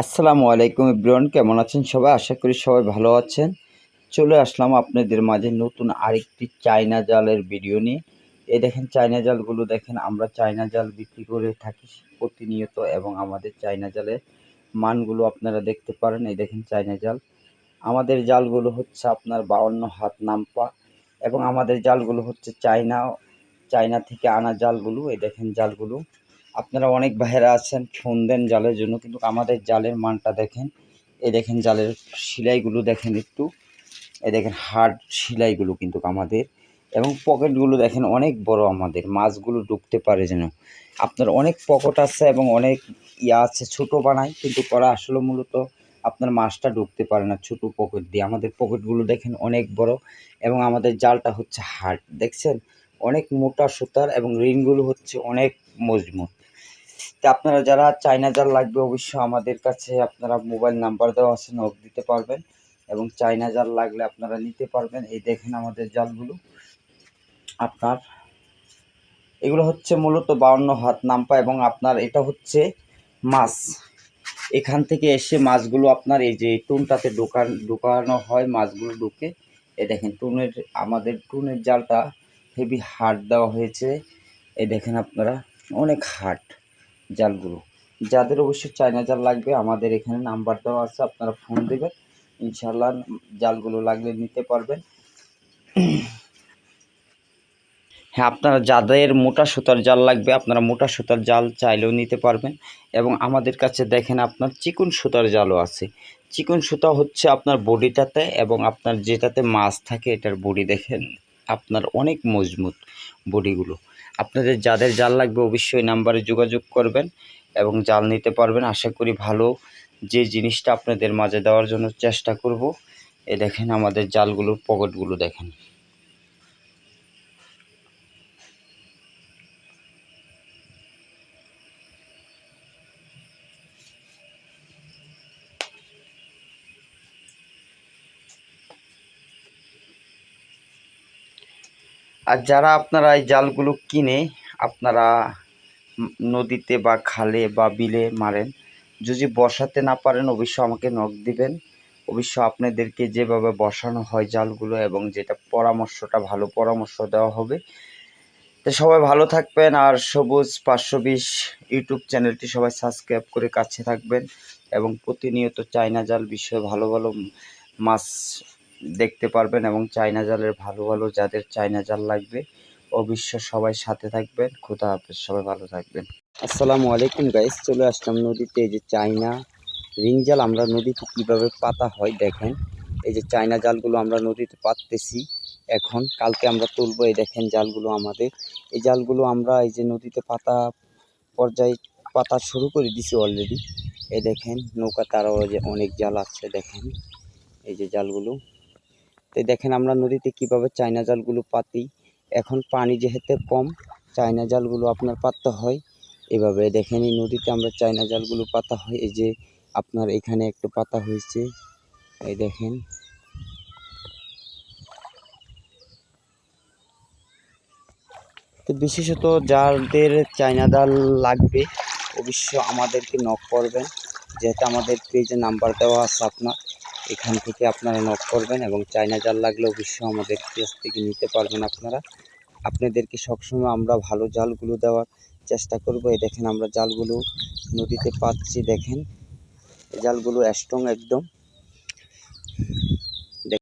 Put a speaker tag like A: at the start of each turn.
A: আসসালামু আলাইকুম ইব্রান কেমন আছেন সবাই? আশা করি সবাই ভালো আছেন। চলে আসলাম আপনাদের মাঝে নতুন আরেকটি চায়না জালের ভিডিও নিয়ে। এই দেখেন, চায়না জালগুলো দেখেন, আমরা চায়না জাল বিক্রি করে থাকি প্রতিনিয়ত এবং আমাদের চায়না জালের মানগুলো আপনারা দেখতে পারেন। এই দেখেন, চায়না জাল। আমাদের জালগুলো হচ্ছে আপনার বাউন্ন হাত নাম্পা এবং আমাদের জালগুলো হচ্ছে চায়না চায়না থেকে আনা জালগুলো। এই দেখেন, জালগুলো। আপনারা অনেক ভাইয়েরা আছেন, ফোন দেন জালের জন্য, কিন্তু আমাদের জালের মানটা দেখেন। এই দেখেন জালের সেলাইগুলো দেখেন একটু। এই দেখেন হার্ড সেলাইগুলো কিন্তু আমাদের। এবং পকেটগুলো দেখেন অনেক বড় আমাদের। মাছগুলো ঢুকতে পারে যেন। আপনার অনেক পকেট আছে এবং অনেক ইয়া আছে, ছোট বানায়, কিন্তু করা আসলে মূলত আপনার মাছটা ঢুকতে পারে না ছোট পকেট দিয়ে। আমাদের পকেটগুলো দেখেন অনেক বড় এবং আমাদের জালটা হচ্ছে হার্ড। দেখছেন? অনেক মোটা সুতার এবং রিংগুলো হচ্ছে অনেক মজবুত। তা আপনারা যারা চায়না জাল লাগবে অবশ্যই আমাদের কাছে আপনারা মোবাইল নাম্বার দেওয়া আছে নক দিতে পারবেন এবং চায়না জাল লাগলে আপনারা নিতে পারবেন। এই দেখেন আমাদের জালগুলো। আপনার এগুলো হচ্ছে মূলত বাউন্ন হাত নাম্পা এবং আপনার এটা হচ্ছে মাছ। এখান থেকে এসে মাছগুলো আপনার এই যে টুনটাতে ঢোকান, ঢোকানো হয়, মাছগুলো ঢুকে। এ দেখেন টুনের, আমাদের টুনের জালটা হেভি হার্ড দেওয়া হয়েছে। এই দেখেন আপনারা, অনেক হার্ড জালগুলো। যাদের অবশ্যই চায়না জাল লাগবে, আমাদের এখানে নাম্বার দেওয়া আছে, আপনারা ফোন দেবেন। ইনশাল্লাহ জালগুলো লাগলে নিতে পারবেন। হ্যাঁ আপনারা যাদের মোটা সুতার জাল লাগবে, আপনারা মোটা সুতার জাল চাইলেও নিতে পারবেন। এবং আমাদের কাছে দেখেন আপনার চিকন সুতার জালও আছে। চিকন সুতা হচ্ছে আপনার বডিটাতে এবং আপনার যেটাতে মাছ থাকে, এটার বডি দেখেন, আপনার অনেক মজবুত বডিগুলো। আপনাদের যাদের জাল লাগবে অবশ্যই নাম্বারে যোগাযোগ করবেন এবং জাল নিতে পারবেন। আশা করি ভালো যে জিনিসটা আপনাদের মাঝে দেওয়ার জন্য চেষ্টা করব। এ দেখেন আমাদের জালগুলোর পকেটগুলো দেখেন। আর যারা আপনারা এই জালগুলো কিনে আপনারা নদীতে বা খালে বা বিলে মারেন, যদি বসাতে না পারেন অবশ্যই আমাকে নখ দিবেন। অবশ্য আপনাদেরকে যেভাবে বসানো হয় জালগুলো এবং যেটা পরামর্শটা, ভালো পরামর্শ দেওয়া হবে। তো সবাই ভালো থাকবেন আর সবুজ পাঁচশো বিশ ইউটিউব চ্যানেলটি সবাই সাবস্ক্রাইব করে কাছে থাকবেন এবং প্রতিনিয়ত চায়না জাল বিষয়ে ভালো ভালো মাছ দেখতে পারবেন এবং চায়না জালের ভালো ভালো যাদের চায়না জাল লাগবে, অবশ্য সবাই সাথে থাকবেন। খুদা হাফেজ, সবাই ভালো থাকবেন। আসসালামু আলাইকুম গাইস চলে আসলাম নদীতে। এই যে চায়না রিং জাল, আমরা নদীতে কীভাবে পাতা হয় দেখেন। এই যে চায়না জালগুলো আমরা নদীতে পাততেছি। এখন কালকে আমরা তুলবো, এই দেখেন জালগুলো আমাদের। এই জালগুলো আমরা এই যে নদীতে পাতা পর্যায়ে পাতা শুরু করে দিছি অলরেডি এই দেখেন নৌকাতে আরও যে অনেক জাল আছে দেখেন। এই যে জালগুলো তো দেখেন আমরা নদীতে কীভাবে চায়না জালগুলো পাতি। এখন পানি যেহেতু কম, চায়না জালগুলো আপনার পাততে হয়। এভাবে দেখেন এই নদীতে আমরা চায়না জালগুলো পাতা হয়। এই যে আপনার এখানে একটু পাতা হয়েছে, এই দেখেন। তো বিশেষত যাদের চায়না জাল লাগবে অবশ্য আমাদেরকে নক করবেন। যেহেতু আমাদের পেজে নাম্বার দেওয়া আছে আপনার। এখান থেকে আপনারা নক করবেন এবং চায়না জাল লাগলে অবশ্যই আমাদের পেজ থেকে নিতে পারবেন আপনারা। আপনাদেরকে সবসময় আমরা ভালো জালগুলো দেওয়ার চেষ্টা করব। এই দেখেন আমরা জালগুলো নদীতে পাচ্ছি, দেখেন। জালগুলো স্ট্রং একদম।